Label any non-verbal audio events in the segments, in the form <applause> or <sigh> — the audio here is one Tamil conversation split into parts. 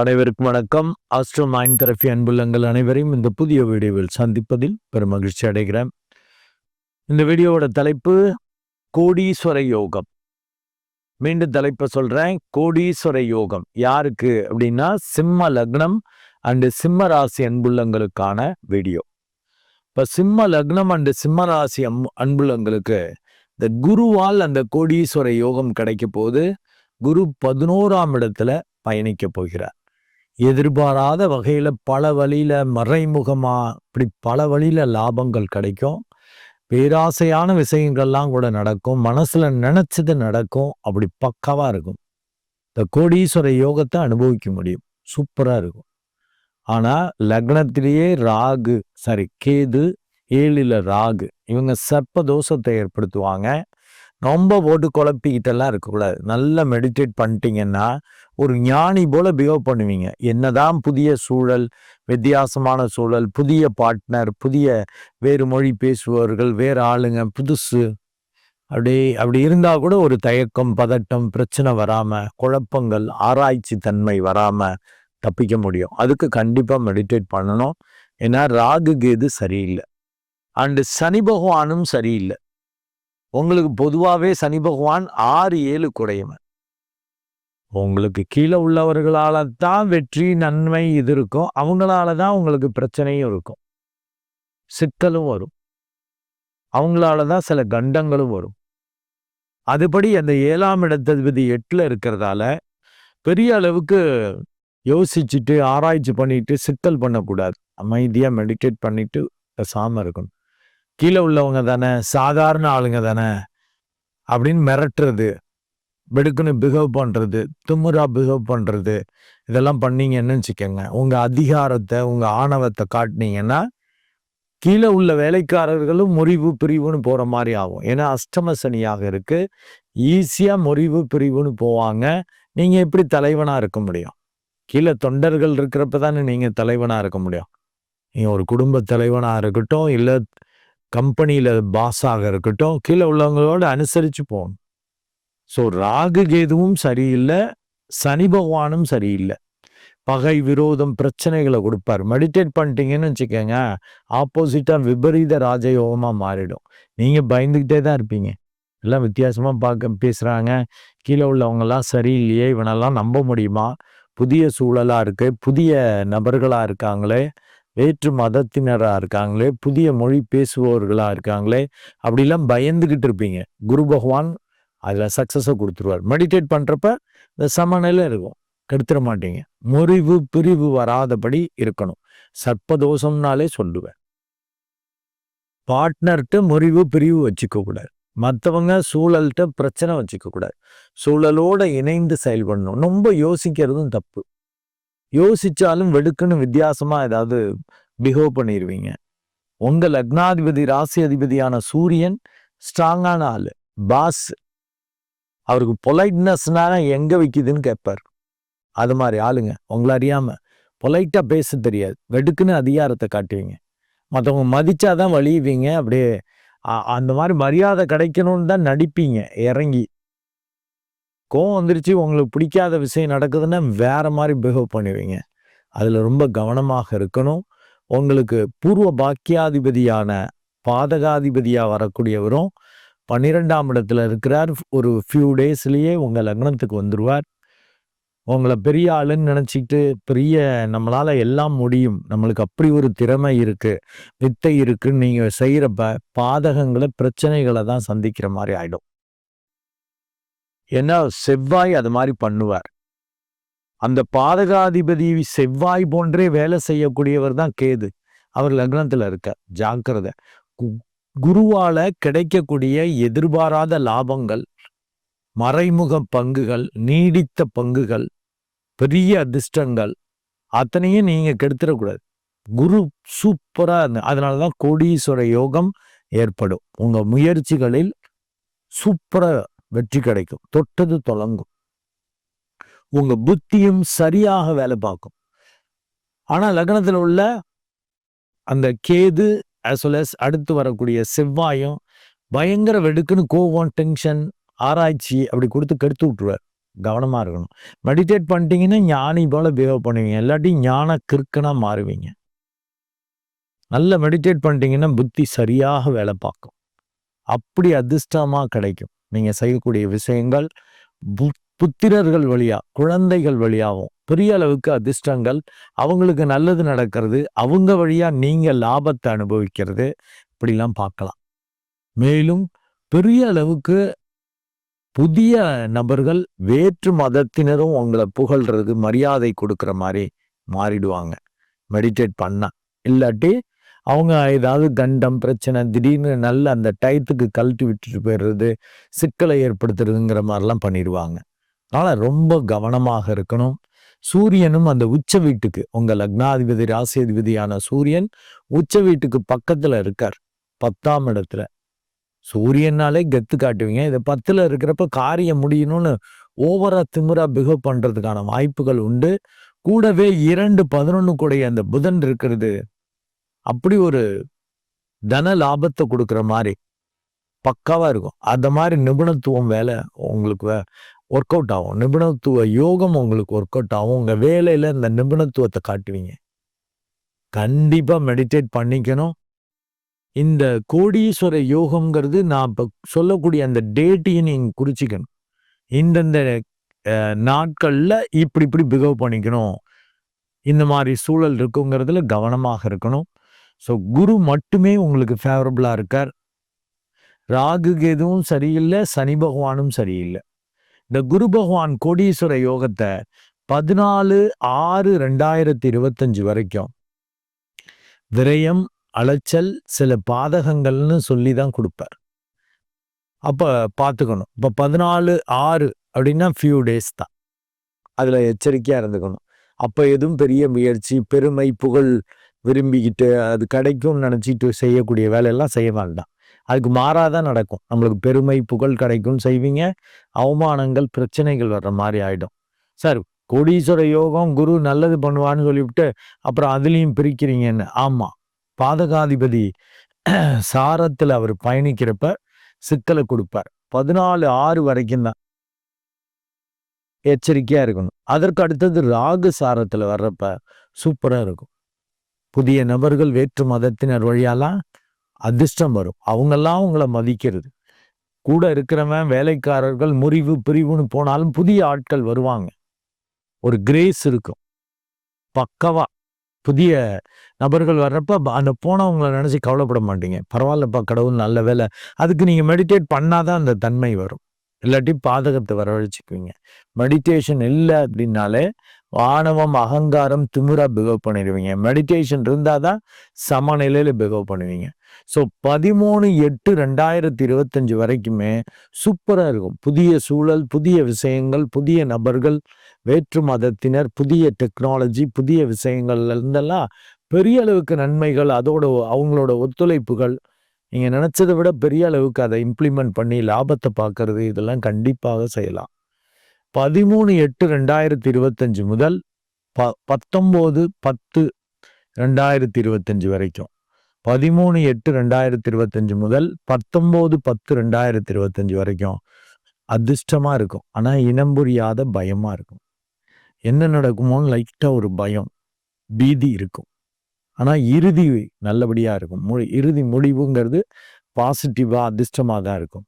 அனைவருக்கும் வணக்கம். ஆஸ்ட்ரோ மைண்ட் தெரப்பி அன்புள்ளங்கள் அனைவரையும் இந்த புதிய வீடியோவில் சந்திப்பதில் பெரும் மகிழ்ச்சி அடைகிறேன். இந்த வீடியோவோட தலைப்பு கோடீஸ்வர யோகம். மீண்டும் தலைப்பை சொல்றேன். கோடீஸ்வர யோகம் யாருக்கு அப்படின்னா சிம்ம லக்னம் அண்டு சிம்ம ராசி அன்புள்ளங்களுக்கான வீடியோ. இப்போ சிம்ம லக்னம் அண்டு சிம்ம ராசி அம் அன்புள்ளங்களுக்கு இந்த குருவால் அந்த கோடீஸ்வர யோகம் கிடைக்க போது குரு பதினோராம் இடத்துல பயணிக்க போகிறார். எதிர்பாராத வகையில் பல வழியில் மறைமுகமாக இப்படி பல வழியில் லாபங்கள் கிடைக்கும். பேராசையான விஷயங்கள்லாம் கூட நடக்கும். மனசில் நினச்சது நடக்கும். அப்படி பக்காவாக இருக்கும். இந்த கோடீஸ்வர யோகத்தை அனுபவிக்க முடியும். சூப்பராக இருக்கும். ஆனால் லக்னத்திலேயே ராகு சாரி கேது ஏழில் ராகு இவங்க சர்ப்ப தோஷத்தை ஏற்படுத்துவாங்க. ரொம்ப போட்டு குழப்பிக்கிட்டெல்லாம் இருக்கக்கூடாது. நல்லா மெடிடேட் பண்ணிட்டீங்கன்னா ஒரு ஞானி போல பிஹேவ் பண்ணுவீங்க. என்னதான் புதிய சூழல் வித்தியாசமான சூழல் புதிய பார்ட்னர் புதிய வேறு மொழி பேசுபவர்கள் வேறு ஆளுங்க புதுசு. அப்படி அப்படி இருந்தால் கூட ஒரு தயக்கம் பதட்டம் பிரச்சனை வராமல் குழப்பங்கள் ஆராய்ச்சி தன்மை வராமல் தப்பிக்க முடியும். அதுக்கு கண்டிப்பாக மெடிடேட் பண்ணணும். ஏன்னா ராகு கேது சரியில்லை. அண்டு சனி பகவானும் சரியில்லை. உங்களுக்கு பொதுவாகவே சனி பகவான் ஆறு ஏழு குறையவன் உங்களுக்கு கீழே உள்ளவர்களால தான் வெற்றி நன்மை இது இருக்கும். அவங்களால தான் உங்களுக்கு பிரச்சனையும் இருக்கும். சிக்கலும் வரும். அவங்களால தான் சில கண்டங்களும் வரும். அதுபடி அந்த ஏழாம் இடத்ததிபதி எட்டில் இருக்கிறதால பெரிய அளவுக்கு யோசிச்சுட்டு ஆராய்ச்சி பண்ணிட்டு சிக்கல் பண்ணக்கூடாது. அமைதியாக மெடிடேட் பண்ணிட்டு பேசாமல் இருக்கணும். கீழே உள்ளவங்க தானே சாதாரண ஆளுங்க தானே அப்படின்னு மிரட்டுறது வெடுக்குன்னு பிஹேவ் பண்ணுறது திமுறா பிஹேவ் பண்ணுறது இதெல்லாம் பண்ணீங்கன்னு வச்சுக்கோங்க. உங்கள் அதிகாரத்தை உங்கள் ஆணவத்தை காட்டினீங்கன்னா கீழே உள்ள வேலைக்காரர்களும் முறிவு பிரிவுன்னு போகிற மாதிரி ஆகும். ஏன்னா அஷ்டம சனியாக இருக்குது ஈஸியாக முறிவு பிரிவுன்னு போவாங்க. நீங்கள் எப்படி தலைவனாக இருக்க முடியும்? கீழே தொண்டர்கள் இருக்கிறப்ப தானே நீங்கள் தலைவனாக இருக்க முடியும். நீங்கள் ஒரு குடும்ப தலைவனாக இருக்கட்டும் இல்லை கம்பெனியில் பாஸாக இருக்கட்டும் கீழே உள்ளவங்களோட அனுசரித்து போகணும். ஸோ ராகு கேதுவும் சரியில்லை சனி பகவானும் சரியில்லை. பகை விரோதம் பிரச்சனைகளை கொடுப்பார். மெடிடேட் பண்ணிட்டீங்கன்னு வச்சுக்கோங்க ஆப்போசிட்டாக விபரீத ராஜயோகமாக மாறிடும். நீங்கள் பயந்துக்கிட்டே தான் இருப்பீங்க. எல்லாம் வித்தியாசமாக பார்க்க பேசுகிறாங்க கீழே உள்ளவங்களாம் சரியில்லையே இவனெல்லாம் நம்ப முடியுமா? புதிய சூழலாக இருக்குது புதிய நபர்களாக இருக்காங்களே வேற்று மதத்தினராக இருக்காங்களே புதிய மொழி பேசுபவர்களாக இருக்காங்களே அப்படிலாம் பயந்துக்கிட்டு இருப்பீங்க. குரு பகவான் அதில் சக்ஸஸை கொடுத்துருவார். மெடிடேட் பண்ணுறப்ப இந்த சமநிலை இருக்கும். கெடுத்துட மாட்டீங்க. முறிவு பிரிவு வராதபடி இருக்கணும். சர்ப்பதோஷம்னாலே சொல்லுவேன். பார்ட்னர்கிட்ட முறிவு பிரிவு வச்சுக்க கூடாது. மற்றவங்க சூழல்கிட்ட பிரச்சனை வச்சுக்க கூடாது. சூழலோட இணைந்து செயல்படணும். ரொம்ப யோசிக்கிறதும் தப்பு. யோசிச்சாலும் வெடுக்குன்னு வித்தியாசமா ஏதாவது பிஹேவ் பண்ணிடுவீங்க உங்க லக்னாதிபதி ராசி அதிபதியான சூரியன் ஸ்ட்ராங்கான ஆளு பாஸ் அவருக்கு பொலைட்னஸ்னால எங்க வைக்குதுன்னு கேட்பார். அது மாதிரி ஆளுங்க உங்களை அறியாம. பொலைட்டா பேச தெரியாது. வெடுக்குன்னு அதிகாரத்தை காட்டுவீங்க. மற்றவங்க மதிச்சாதான் வழியுவீங்க. அப்படியே அந்த மாதிரி மரியாதை கிடைக்கணும்னு தான் நடிப்பீங்க. இறங்கி. கோவம் வந்துருச்சு உங்களுக்கு பிடிக்காத விஷயம் நடக்குதுன்னா வேற மாதிரி பிஹேவ் பண்ணுவீங்க. அதில் ரொம்ப கவனமாக இருக்கணும். உங்களுக்கு பூர்வ பாக்கியாதிபதியான பாதகாதிபதியாக வரக்கூடியவரும் பன்னிரெண்டாம் இடத்துல இருக்கிறார். ஒரு ஃபியூ டேஸ்லேயே உங்கள் லக்னத்துக்கு வந்துடுவார் உங்களை பெரிய ஆளுன்னு நினச்சிக்கிட்டு பெரிய நம்மளால் எல்லாம் முடியும். நம்மளுக்கு அப்படி ஒரு திறமை இருக்குது வித்தை இருக்குன்னு நீங்கள் செய்கிறப்ப பாதகங்களை பிரச்சனைகளை தான் சந்திக்கிற மாதிரி ஆகிடும் ஏன்னா செவ்வாய் அது மாதிரி பண்ணுவார். அந்த பாதகாதிபதி செவ்வாய் போன்றே வேலை செய்யக்கூடியவர் தான் கேது. அவர் லக்னத்துல இருக்க ஜாக்கிரதை. குருவால கிடைக்கக்கூடிய எதிர்பாராத லாபங்கள் மறைமுக பங்குகள் நீடித்த பங்குகள் பெரிய அதிர்ஷ்டங்கள் அத்தனையும் நீங்க கெடுத்துடக்கூடாது. குரு சூப்பரா அதனாலதான் கோடீஸ்வர யோகம் ஏற்படும். உங்க முயற்சிகளில் சூப்பரா வெற்றி கிடைக்கும். தொட்டது தொலங்கும். உங்க புத்தியும் சரியாக வேலை பார்க்கும். ஆனா லக்னத்தில் உள்ள அந்த கேது அஸ் வெல் அஸ் அடுத்து வரக்கூடிய செவ்வாயும் பயங்கர வெடுக்குன்னு கோவம் டென்ஷன் ஆராய்ச்சி அப்படி கொடுத்து கெடுத்து விட்டுருவார். கவனமாக இருக்கணும். மெடிடேட் பண்ணிட்டீங்கன்னா ஞானி போல பிஹேவ் பண்ணுவீங்க. இல்லாட்டி ஞான கிறுக்கனாக மாறுவீங்க. நல்ல மெடிடேட் பண்ணிட்டீங்கன்னா புத்தி சரியாக வேலை பார்க்கும். அப்படி அதிர்ஷ்டமாக கிடைக்கும். நீங்கள் செய்யக்கூடிய விஷயங்கள் புத்திரர்கள் வழியா குழந்தைகள் வழியாகவும் பெரிய அளவுக்கு அதிர்ஷ்டங்கள். அவங்களுக்கு நல்லது நடக்கிறது. அவங்க வழியா நீங்க லாபத்தை அனுபவிக்கிறது. இப்படிலாம் பார்க்கலாம். மேலும் பெரிய அளவுக்கு புதிய நபர்கள் வேற்று மதத்தினரும் உங்களை புகழ்றதுக்கு மரியாதை கொடுக்குற மாதிரி மாறிடுவாங்க. மெடிடேட் பண்ண. இல்லாட்டி அவங்க ஏதாவது கண்டம் பிரச்சனை திடீர்னு நல்ல அந்த டயத்துக்கு கழட்டி விட்டுட்டு போயிடுறது சிக்கலை ஏற்படுத்துறதுங்கிற மாதிரிலாம் பண்ணிடுவாங்க. அதனால் ரொம்ப கவனமாக இருக்கணும். சூரியனும் அந்த உச்ச வீட்டுக்கு உங்கள் லக்னாதிபதி ராசியதிபதியான சூரியன் உச்ச வீட்டுக்கு பக்கத்தில் இருக்கார் பத்தாம் இடத்துல. சூரியனாலே கெத்து காட்டுவீங்க. இதை பத்தில் இருக்கிறப்ப காரியம் முடியணும்னு ஓவரா திமுறா பிஹேவ் பண்ணுறதுக்கான வாய்ப்புகள் உண்டு. கூடவே இரண்டு பதினொன்று கூடைய அந்த புதன் இருக்கிறது அப்படி ஒரு தன லாபத்தை கொடுக்குற மாதிரி பக்காவாக இருக்கும். அந்த மாதிரி நிபுணத்துவம் வேலை உங்களுக்கு ஒர்க் அவுட் ஆகும். நிபுணத்துவ யோகம் உங்களுக்கு ஒர்க் அவுட் ஆகும். உங்கள் வேலையில் இந்த நிபுணத்துவத்தை காட்டுவீங்க. கண்டிப்பாக மெடிடேட் பண்ணிக்கணும். இந்த கோடீஸ்வர யோகம்ங்கிறது நான் இப்போ சொல்லக்கூடிய அந்த டேட்டையும் நீங்கள் குறிச்சிக்கணும். இந்தந்த நாட்களில் இப்படி இப்படி பிகவ் பண்ணிக்கணும். இந்த மாதிரி சூழல் இருக்குங்கிறதுல கவனமாக இருக்கணும். ஸோ குரு மட்டுமே உங்களுக்கு ஃபேவரபுளாக இருக்கார். ராகு கேதுவும் சரியில்லை சனி பகவானும் சரியில்லை. இந்த குரு பகவான் கோடீஸ்வர யோகத்தை பதினாலு ஆறு ரெண்டாயிரத்தி இருபத்தஞ்சு வரைக்கும் விரயம் அலைச்சல் சில பாதகங்கள்னு சொல்லி தான் கொடுப்பார். அப்போ பார்த்துக்கணும். இப்போ பதினாலு ஆறு அப்படின்னா ஃபியூ டேஸ் தான். அதில் எச்சரிக்கையாக இருந்துக்கணும். அப்போ எதுவும் பெரிய முயற்சி பெருமை புகழ் விரும்பிக்கிட்டு அது கிடைக்கும்னு நினச்சிட்டு செய்யக்கூடிய வேலையெல்லாம் செய்ய வேண்டாம் அதுக்கு மாறாதான் நடக்கும். நம்மளுக்கு பெருமை புகழ் கிடைக்கும் செய்வீங்க. அவமானங்கள் பிரச்சனைகள் வர்ற மாதிரி ஆகிடும் சார் கோடீஸ்வர யோகம் குரு நல்லது பண்ணுவான்னு சொல்லிவிட்டு அப்புறம் அதுலேயும் பிரிக்கிறீங்கன்னு. ஆமாம் பாதகாதிபதி <clears throat> சாரத்தில் அவர் பயணிக்கிறப்ப சிக்கலை கொடுப்பார். பதினாலு ஆறு வரைக்கும் தான் எச்சரிக்கையாக இருக்கணும். அதற்கு அடுத்தது ராகு சாரத்தில் வர்றப்ப சூப்பராக இருக்கும். புதிய நபர்கள் வேற்று மதத்தினர் வழியாலாம் அதிர்ஷ்டம் வரும். அவங்கெல்லாம் அவங்கள மதிக்கிறது. கூட இருக்கிறவன் வேலைக்காரர்கள் முறிவு பிரிவுன்னு போனாலும் புதிய ஆட்கள் வருவாங்க. ஒரு கிரேஸ் இருக்கும். பக்கவா புதிய நபர்கள் வர்றப்ப அந்த போனவங்களை நினச்சி கவலைப்பட மாட்டீங்க. பரவாயில்லப்பா கடவுள் நல்ல வேலை. அதுக்கு நீங்கள் மெடிடேட் பண்ணாதான் அந்த தன்மை வரும். இல்லாட்டி பாதகத்தை வரவழைச்சிக்குவீங்க. மெடிடேஷன் இல்லை அப்படின்னாலே ஆணவம் அகங்காரம் திமுறா பிகவ் பண்ணிடுவீங்க. மெடிடேஷன் இருந்தால் தான் சமநிலையில் பிகவ் பண்ணுவீங்க. ஸோ பதிமூணு எட்டு ரெண்டாயிரத்தி இருபத்தஞ்சு வரைக்குமே சூப்பராக இருக்கும். புதிய சூழல் புதிய விஷயங்கள் புதிய நபர்கள் வேற்று மதத்தினர் புதிய டெக்னாலஜி புதிய விஷயங்கள்ல இருந்தெல்லாம் பெரிய அளவுக்கு நன்மைகள் அதோட அவங்களோட ஒத்துழைப்புகள். நீங்கள் நினச்சதை விட பெரிய அளவுக்கு அதை இம்ப்ளிமெண்ட் பண்ணி லாபத்தை பார்க்கறது இதெல்லாம் கண்டிப்பாக செய்யலாம். பதிமூணு எட்டு ரெண்டாயிரத்தி இருபத்தஞ்சு முதல் ப பத்தொம்போது பத்து ரெண்டாயிரத்தி இருபத்தஞ்சு வரைக்கும். பதிமூணு எட்டு ரெண்டாயிரத்தி இருபத்தஞ்சு முதல் பத்தொம்போது பத்து ரெண்டாயிரத்தி இருபத்தஞ்சு வரைக்கும் அதிர்ஷ்டமாக இருக்கும். ஆனால் இனம் புரியாத பயமாக இருக்கும். என்ன நடக்குமோன்னு லைட்டாக ஒரு பயம் பீதி இருக்கும். ஆனால் இறுதி நல்லபடியாக இருக்கும். மொழி இறுதி முடிவுங்கிறது பாசிட்டிவாக அதிர்ஷ்டமாக தான் இருக்கும்.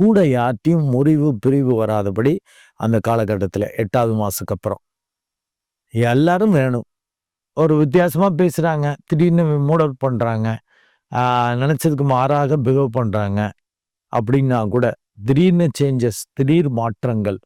கூட யார்ட்டையும் முறிவு பிரிவு வராதபடி அந்த காலகட்டத்தில் எட்டாவது மாதத்துக்கு அப்புறம். எல்லாரும் வேணும். ஒரு வித்தியாசமாக பேசுகிறாங்க திடீர்னு மூடல் பண்ணுறாங்க நினச்சதுக்கு மாறாக பிஹேவ் பண்ணுறாங்க அப்படின்னா கூட திடீர்னு சேஞ்சஸ் திடீர் மாற்றங்கள்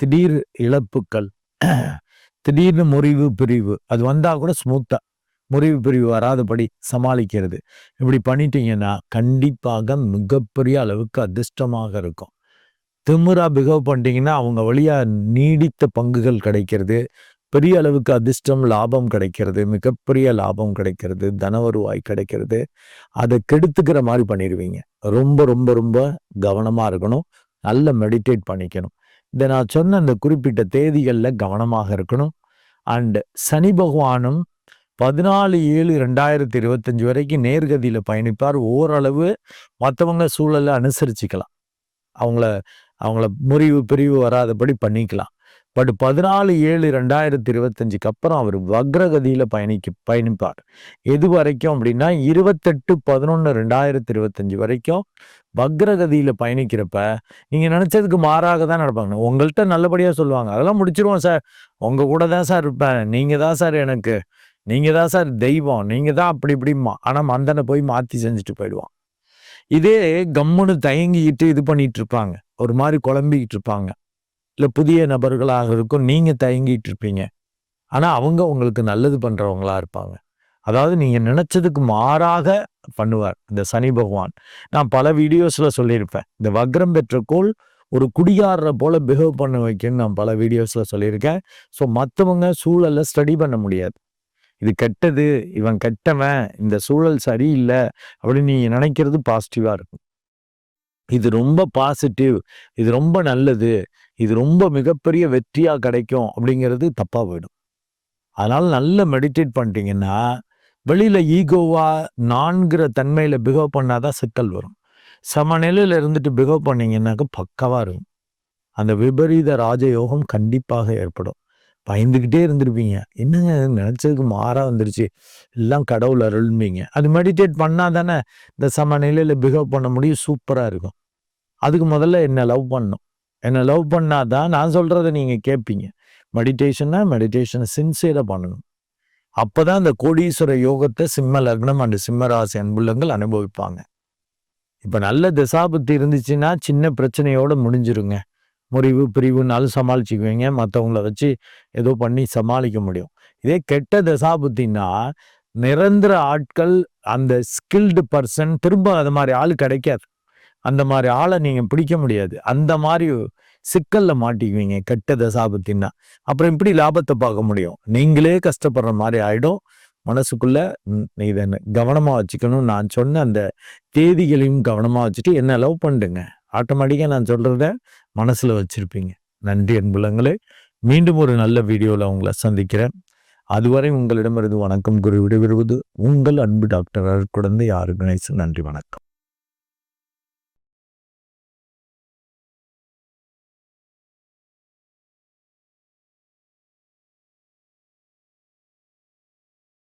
திடீர் இழப்புக்கள் திடீர்னு முறிவு பிரிவு அது வந்தால் கூட ஸ்மூத்தாக முறிவு பிரிவு வராதபடி சமாளிக்கிறது. இப்படி பண்ணிட்டீங்கன்னா கண்டிப்பாக மிகப்பெரிய அளவுக்கு அதிர்ஷ்டமாக இருக்கும். திமுறா பிகவ் பண்ணிட்டீங்கன்னா அவங்க வழியாக நீடித்த பங்குகள் கிடைக்கிறது. பெரிய அளவுக்கு அதிர்ஷ்டம் லாபம் கிடைக்கிறது. மிகப்பெரிய லாபம் கிடைக்கிறது. தன வருவாய் கிடைக்கிறது. அதை கெடுத்துக்கிற மாதிரி பண்ணிடுவீங்க. ரொம்ப ரொம்ப ரொம்ப கவனமாக இருக்கணும். நல்ல மெடிடேட் பண்ணிக்கணும். இதை நான் சொன்ன அந்த குறிப்பிட்ட தேதிகளில் கவனமாக இருக்கணும். அண்டு சனி பகவானும் பதினாலு ஏழு ரெண்டாயிரத்தி இருபத்தஞ்சி வரைக்கும் நேர்கதியில் பயணிப்பார். ஓரளவு மற்றவங்க சூழலை அனுசரிச்சுக்கலாம். அவங்கள அவங்கள முறிவு பிரிவு வராதபடி பண்ணிக்கலாம். பட் பதினாலு ஏழு ரெண்டாயிரத்தி இருபத்தஞ்சுக்கு அப்புறம் அவர் வக்ரகதியில் பயணிக்க பயணிப்பார். எது வரைக்கும் அப்படின்னா இருபத்தெட்டு பதினொன்று ரெண்டாயிரத்தி இருபத்தஞ்சு வரைக்கும் வக்ரகதியில் பயணிக்கிறப்ப நீங்கள் நினச்சதுக்கு மாறாக தான் நடப்பாங்க. உங்கள்கிட்ட நல்லபடியாக சொல்லுவாங்க. அதெல்லாம் முடிச்சிருவோம் சார். உங்கள் கூட தான் சார் இருப்பேன். நீங்கள் தான் சார் எனக்கு நீங்கள் தான் சார் தெய்வம். நீங்கள் தான் அப்படி இப்படிமா ஆனால் மந்தனை போய் மாற்றி செஞ்சுட்டு போயிடுவான். இதே கம்முன்னு தயங்கிக்கிட்டு இது பண்ணிட்டு இருப்பாங்க. ஒரு மாதிரி குழம்பிக்கிட்டு இருப்பாங்க. இல்லை புதிய நபர்களாக இருக்கும். நீங்கள் தயங்கிட்டு இருப்பீங்க. ஆனால் அவங்க உங்களுக்கு நல்லது பண்ணுறவங்களா இருப்பாங்க. அதாவது நீங்கள் நினச்சதுக்கு மாறாக பண்ணுவார். இந்த சனி பகவான். நான் பல வீடியோஸில் சொல்லியிருப்பேன். இந்த வக்ரம் பெற்ற கோள் ஒரு குடியாடுற போல பிஹேவ் பண்ண வைக்கணும்னு நான் பல வீடியோஸில் சொல்லியிருக்கேன். ஸோ மற்றவங்க சூழலை ஸ்டடி பண்ண முடியாது. இது கெட்டது இவன் கெட்டவன் இந்த சூழல் சரியில்லை அப்படின்னு நீங்கள் நினைக்கிறது பாசிட்டிவாக இருக்கும். இது ரொம்ப பாசிட்டிவ் இது ரொம்ப நல்லது இது ரொம்ப மிகப்பெரிய வெற்றியாக கிடைக்கும் அப்படிங்கிறது தப்பாக போயிடும். அதனால் நல்ல மெடிடேட் பண்ணிட்டீங்கன்னா வெளியில் ஈகோவாக நான்கிற தன்மையில் பிகவ் பண்ணாதான் சிக்கல் வரும். சமநிலையில் இருந்துட்டு பிகவ் பண்ணிங்கன்னாக்க பக்கவாக இருக்கும். அந்த விபரீத ராஜயோகம் கண்டிப்பாக ஏற்படும். பயந்துக்கிட்டே இருந்திருப்பீங்க. என்னங்க நினச்சதுக்கு மாறாக வந்துருச்சு. எல்லாம் கடவுள் அருள்மீங்க. அது மெடிடேட் பண்ணால் தானே இந்த சமநிலையில் பிஹேவ் பண்ண முடியும். சூப்பராக இருக்கும். அதுக்கு முதல்ல என்னை லவ் பண்ணும். என்னை லவ் பண்ணால் தான் நான் சொல்கிறத நீங்கள் கேட்பீங்க. மெடிடேஷன்னா மெடிடேஷனை சின்சியராக பண்ணணும். அப்போ தான் இந்த கோடீஸ்வர யோகத்தை சிம்ம லக்னம் அண்டு சிம்மராசி அன்புள்ளங்கள் அனுபவிப்பாங்க. இப்போ நல்ல திசாபுத்தி இருந்துச்சுன்னா சின்ன பிரச்சனையோடு முடிஞ்சிருங்க. முறிவு பிரிவுனாலும் சமாளிச்சுக்குவீங்க. மற்றவங்கள வச்சு ஏதோ பண்ணி சமாளிக்க முடியும். இதே கெட்ட தசாபுத்தின்னா நிரந்தர ஆட்கள் அந்த ஸ்கில்டு பர்சன் திரும்ப அது மாதிரி ஆள் கிடைக்காது. அந்த மாதிரி ஆளை நீங்கள் பிடிக்க முடியாது. அந்த மாதிரி சிக்கலில் மாட்டிக்குவீங்க கெட்ட தசாபத்தின்னா. அப்புறம் இப்படி லாபத்தை பார்க்க முடியும்? நீங்களே கஷ்டப்படுற மாதிரி ஆகிடும் மனசுக்குள்ள இதை கவனமாக வச்சுக்கணும் நான் சொன்ன அந்த தேதிகளையும் கவனமாக வச்சுட்டு என்ன லவ் பண்ணுங்க ஆட்டோமேட்டிக்காக நான் சொல்கிறத மனசில் வச்சுருப்பீங்க. நன்றி அன்புலங்களே மீண்டும் ஒரு நல்ல வீடியோவில் உங்களை சந்திக்கிறேன். அதுவரை உங்களிடமிருந்து வணக்கம் கூறி விடைபெறுவது உங்கள் அன்பு டாக்டர் குழந்தை ஆர்கனைஸ் நன்றி வணக்கம்.